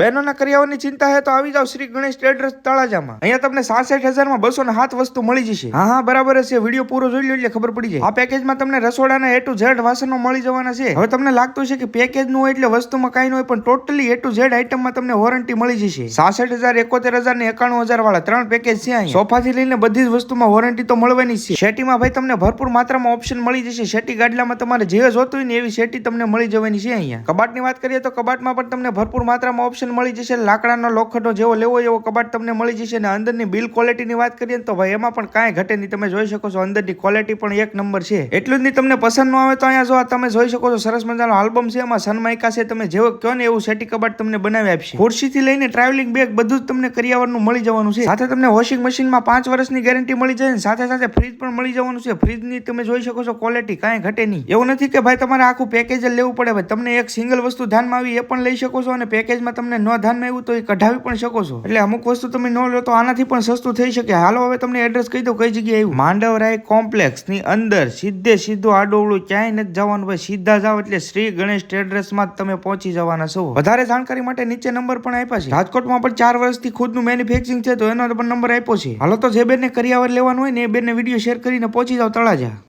બહેનોના કરિયાવરની ચિંતા હે તો આવી જાવ શ્રી ગણેશ ટ્રેડર્સ તળાજામાં. અહીંયા તમને સાસઠ હજારમાં બસો ને સાત વસ્તુ મળી જશે. હા હા, બરાબર છે વીડિયો પૂરો જોઈ લો એટલે ખબર પડી જાય. આ પેકેજમાં તમને રસોડાના એ ટુ ઝેડ વાસણો મળી જવાના છે. હવે તમને લાગતું છે કે પેકેજનું હોય એટલે વસ્તુમાં કાંઈ ન હોય, પણ ટોટલી એ ટુ ઝેડ આઈટમમાં તમને વોરંટી મળી જશે. સાસઠ હજાર, એકોતેર હજાર ને એકાણું હજાર વાળા ત્રણ પેકેજ છે અહીં સોફાથી લઈને બધી જ વસ્તુમાં વોરંટી તો મળવાની છે. શેટીમાં ભાઈ તમને ભરપૂર માત્રામાં ઓપ્શન મળી જશે. શેટી ગાડલામાં તમારે જે જોતું હોય ને એવી શેટી તમને મળી જવાની છે અહીંયા. કબાટની વાત કરીએ તો કબાટમાં પણ તમને ભરપૂર માત્રામાં ઓપ્શન મળી જશે, લાકડાનો લોખંડનો જેવો લેવો એવો કબાટ તમને મળી જશે અને અંદરની બિલ ક્વોલિટીની વાત કરીએ તો ભાઈ એમાં પણ કાંઈ ઘટે નહીં. તમે જોઈ શકો છો અંદરની ક્વોલિટી પણ એક નંબર છે. એટલું જ નહીં, તમને પસંદ ન આવે તો અહીંયા જો તમે જોઈ શકો છો, સરસ મજાનો આલ્બમ છે, એમાં સનમાઇકા છે, તમે જેવો કહો ને એવું સેટી કબાટ તમને બનાવી આપશે. ખુરશીથી લઈને ટ્રાવેલિંગ બેગ બધું જ તમને કરિયાવરનું મળી જવાનું છે. સાથે તમને વોશિંગ મશીનમાં પાંચ વર્ષની ગેરંટી મળી જાય સાથે સાથે ફ્રીજ પણ મળી જવાનું છે. ફ્રીજની તમે જોઈ શકો છો ક્વોલિટી કાંઈ ઘટે નહીં. એવું નથી કે ભાઈ તમારે આખું પેકેજ લેવું પડે. ભાઈ તમને એક સિંગલ વસ્તુ ધ્યાનમાં આવી એ પણ લઈ શકો છો અને પેકેજમાં તમને ન ધ્યાનમાં આવ્યું તો એ કઢાવી પણ શકો છો. એટલે અમુક વસ્તુ તમે ન લો તો આનાથી પણ સસ્તું થઈ શકે. હાલો, હવે તમને એડ્રેસ કહી દઉં કઈ જગ્યાએ આવ્યું. માંડવરાય કોમ્પ્લેક્સની અંદર સીધે સીધું આડોવળું ક્યાંય નથી જવાનું. ભાઈ, સીધા જાવ એટલે શ્રી ગણેશ એડ્રેસમાં તમે પહોંચી જવાના છો. વધારે જાણકારી માટે નીચે નંબર પણ આપ્યા છે. રાજકોટમાં પણ ચાર વર્ષથી ખુદનું મેન્યુફેક્ચરિંગ છે તો એનો પણ નંબર આપ્યો છે. હાલો તો જે બેનને કરિયાવર લેવાનું હોય ને એ બેનને વીડિયો શેર કરીને પહોંચી જાવ તળાજા.